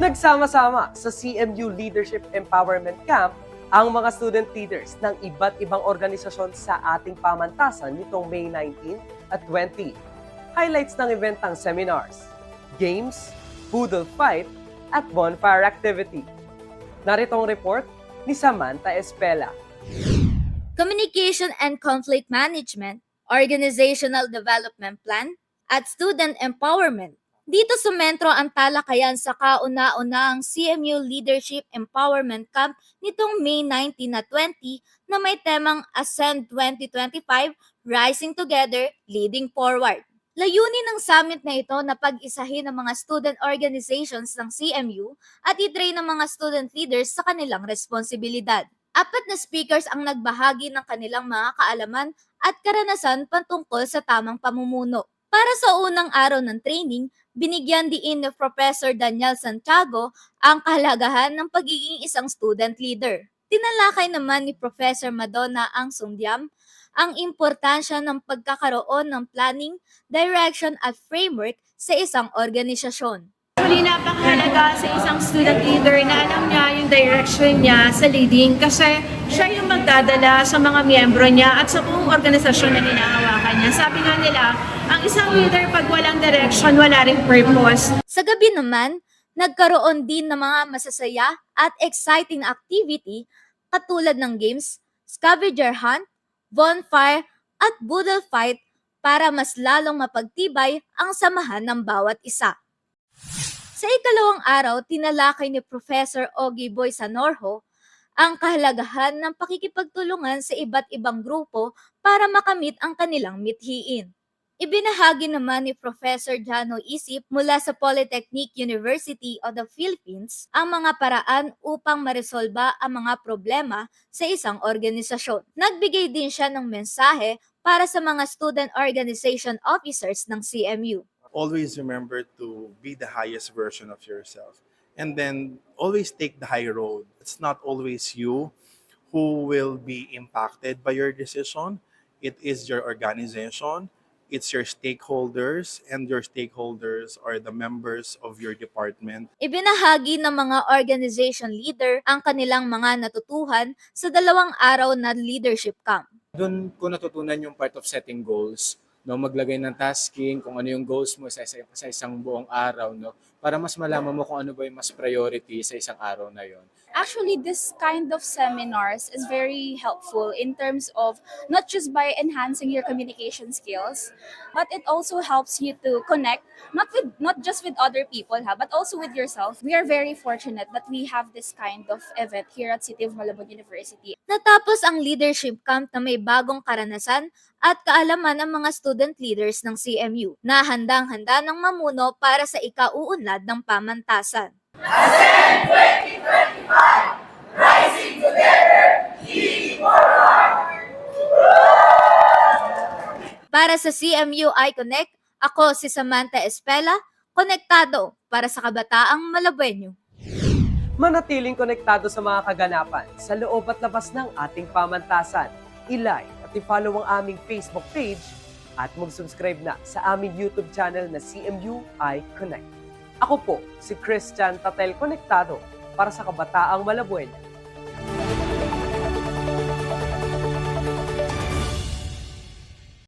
Nagsama-sama sa CMU Leadership Empowerment Camp ang mga student leaders ng iba't ibang organisasyon sa ating pamantasan nitong May 19 at 20. Highlights ng event ang seminars, games, poodle fight, at bonfire activity. Narito ang report ni Samantha Espela. Communication and Conflict Management, Organizational Development Plan, at Student Empowerment. Dito sumentro ang talakayan sa kauna-unahang CMU Leadership Empowerment Camp nitong May 19 na 20 na may temang Ascend 2025 Rising Together, Leading Forward. Layunin ng summit na ito na pag-isahin ng mga student organizations ng CMU at i-train ng mga student leaders sa kanilang responsibilidad. Apat na speakers ang nagbahagi ng kanilang mga kaalaman at karanasan patungkol sa tamang pamumuno. Para sa unang araw ng training, binigyan diin ni Professor Daniel Santiago ang kahalagahan ng pagiging isang student leader. Tinalakay naman ni Professor Madonna ang Sundiam ang importansya ng pagkakaroon ng planning, direction at framework sa isang organisasyon. Actually, napakahalaga sa isang student leader na alam niya yung direction niya sa leading kasi siya yung magdadala sa mga miyembro niya at sa buong organisasyon na hinahawakan niya. Sabi nga nila, ang isang leader pag walang direction, wala ring purpose. Sa gabi naman, nagkaroon din ng mga masasaya at exciting activity katulad ng games, scavenger hunt, bonfire, at boodle fight para mas lalong mapagtibay ang samahan ng bawat isa. Sa ikalawang araw, tinalakay ni Professor Ogie Boy Sanorho ang kahalagahan ng pakikipagtulungan sa iba't ibang grupo para makamit ang kanilang mithiin. Ibinahagi naman ni Professor Jano Isip mula sa Polytechnic University of the Philippines ang mga paraan upang maresolba ang mga problema sa isang organisasyon. Nagbigay din siya ng mensahe para sa mga student organization officers ng CMU. Always remember to be the highest version of yourself. And then always take the high road. It's not always you who will be impacted by your decision. It is your organization. It's your stakeholders. And your stakeholders are the members of your department. Ibinahagi ng mga organization leader ang kanilang mga natutuhan sa dalawang araw na leadership camp. doon ko natutunan yung part of setting goals, no, maglagay ng tasking, kung ano yung goals mo sa, isa- sa isang buong araw, no, para mas malaman mo kung ano ba yung mas priority sa isang araw na yon. actually this kind of seminars is very helpful in terms of not just by enhancing your communication skills but it also helps you to connect not with not just with other people ha, but also with yourself we are very fortunate that we have this kind of event here at City of Malabon University Natapos ang leadership camp na may bagong karanasan at kaalaman ng mga student leaders ng CMU na handang-handa ng mamuno para sa ikauunlad ng pamantasan. Para sa CMU iConnect, ako si Samantha Espela, konektado para sa kabataang Malabueño. Manatiling konektado sa mga kaganapan sa loob at labas ng ating pamantasan. I-like at i-follow ang aming Facebook page at mag-subscribe na sa aming YouTube channel na CMU I Connect. Ako po si Christian Tatel Konektado para sa Kabataang Malabuena.